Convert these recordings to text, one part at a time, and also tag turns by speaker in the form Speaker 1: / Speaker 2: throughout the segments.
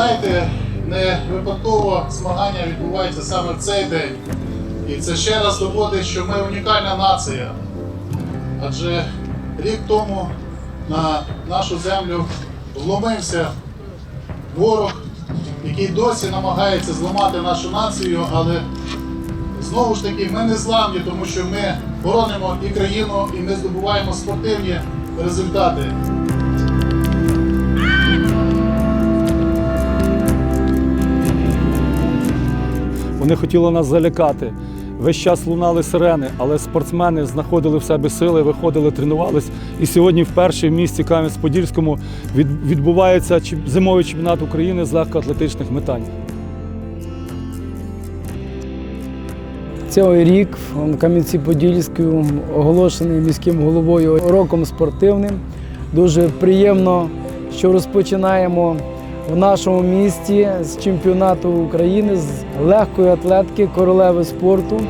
Speaker 1: Знаєте, не випадково змагання відбуваються саме в цей день. І це ще раз доводить, що ми унікальна нація. Адже рік тому на нашу землю вломився ворог, який досі намагається зламати нашу націю, але знову ж таки ми не зламні, тому що ми боронимо і країну, і ми здобуваємо спортивні результати.
Speaker 2: Вони хотіли нас залякати. Весь час лунали сирени, але спортсмени знаходили в себе сили, виходили, тренувались. І сьогодні вперше в місті Кам'янець-Подільському відбувається зимовий чемпіонат України з легкоатлетичних метань.
Speaker 3: Цей рік в Кам'янці-Подільську оголошений міським головою роком спортивним. Дуже приємно, що розпочинаємо в нашому місті з чемпіонату України з легкої атлетики, королеви спорту.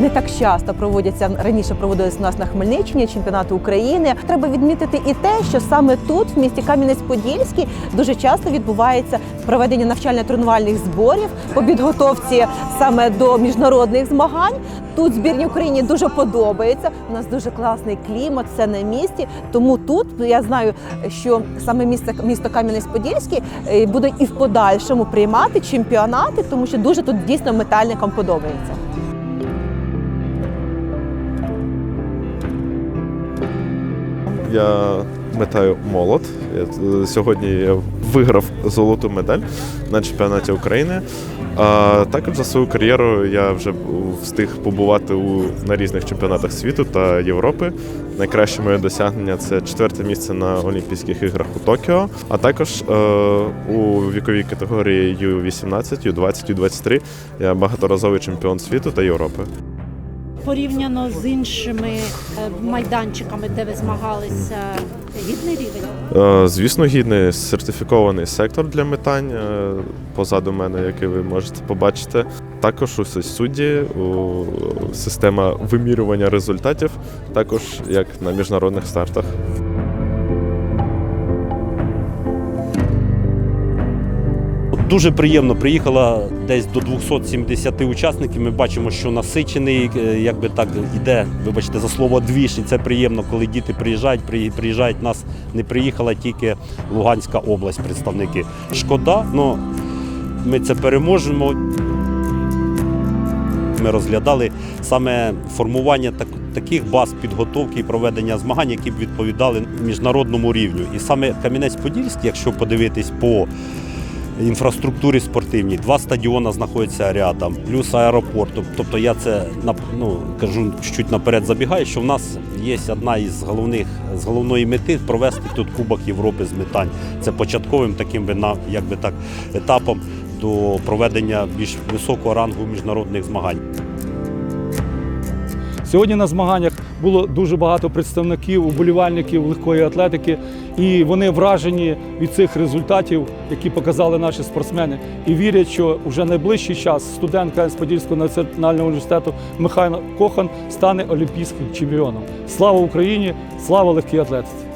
Speaker 4: Не так часто проводяться раніше проводились у нас на Хмельниччині чемпіонати України. Треба відмітити і те, що саме тут, в місті Кам'янець-Подільський, дуже часто відбувається проведення навчально-тренувальних зборів по підготовці саме до міжнародних змагань. Тут збірній Україні дуже подобається. У нас дуже класний клімат, все на місці. Тому тут я знаю, що саме місце місто Кам'янець-Подільський е, буде і в подальшому приймати чемпіонати, тому що дуже тут дійсно метальникам подобається.
Speaker 5: Я метаю молот. Е, Сьогодні я виграв золоту медаль на чемпіонаті України. А також за свою кар'єру я вже встиг побувати у, на різних чемпіонатах світу та Європи. Найкраще моє досягнення це четверте місце на Олімпійських іграх у Токіо, а також е, у віковій категорії U18, U20, U23 я багаторазовий чемпіон світу та Європи.
Speaker 6: Порівняно з іншими е, майданчиками, де ви змагалися, гідний рівень.
Speaker 5: Е, Звісно, гідний сертифікований сектор для метань е, позаду мене, який ви можете побачити. Також у судді, система вимірювання результатів, також як на міжнародних стартах.
Speaker 7: Дуже приємно приїхала десь до 270 учасників. Ми бачимо, що насичений, е, якби так іде, вибачте за слово двіж, і це приємно, коли діти приїжджають. При- Приїжджають нас не приїхала тільки Луганська область, представники. Шкода, але ми це переможемо. Ми розглядали саме формування так, таких баз підготовки і проведення змагань, які б відповідали міжнародному рівню. І саме Кам'янець-Подільський, якщо подивитись по інфраструктурі спортивній, два стадіони знаходяться рядом, плюс аеропорт. Тобто я це ну, кажу чуть наперед забігаю, що в нас є одна із головних з головної мети провести тут Кубок Європи з метань. Це початковим таким би на- якби так етапом до проведення більш високого рангу міжнародних змагань.
Speaker 2: Сьогодні на змаганнях було дуже багато представників, уболівальників легкої атлетики, і вони вражені від цих результатів, які показали наші спортсмени, і вірять, що вже найближчий час студент Кам'янець-Подільського національного університету Михайло Кохан стане олімпійським чемпіоном. Слава Україні! Слава легкій атлетиці!